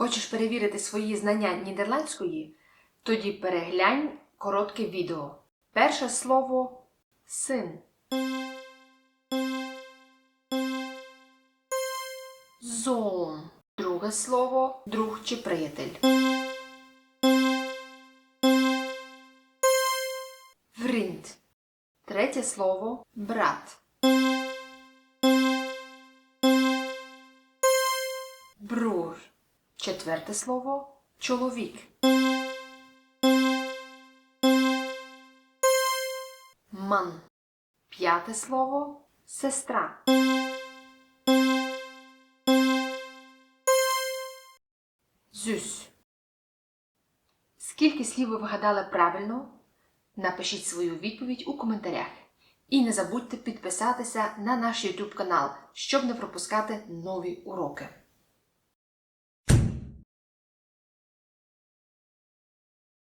Хочеш перевірити свої знання нідерландської? Тоді переглянь коротке відео. Перше слово син. Зон. Друге слово друг чи приятель. Вринд. Третє слово брат. Брур. Четверте слово чоловік. Ман. П'яте слово сестра. Зюсь. Скільки слів ви вгадали правильно? Напишіть свою відповідь у коментарях. І не забудьте підписатися на наш YouTube канал, щоб не пропускати нові уроки.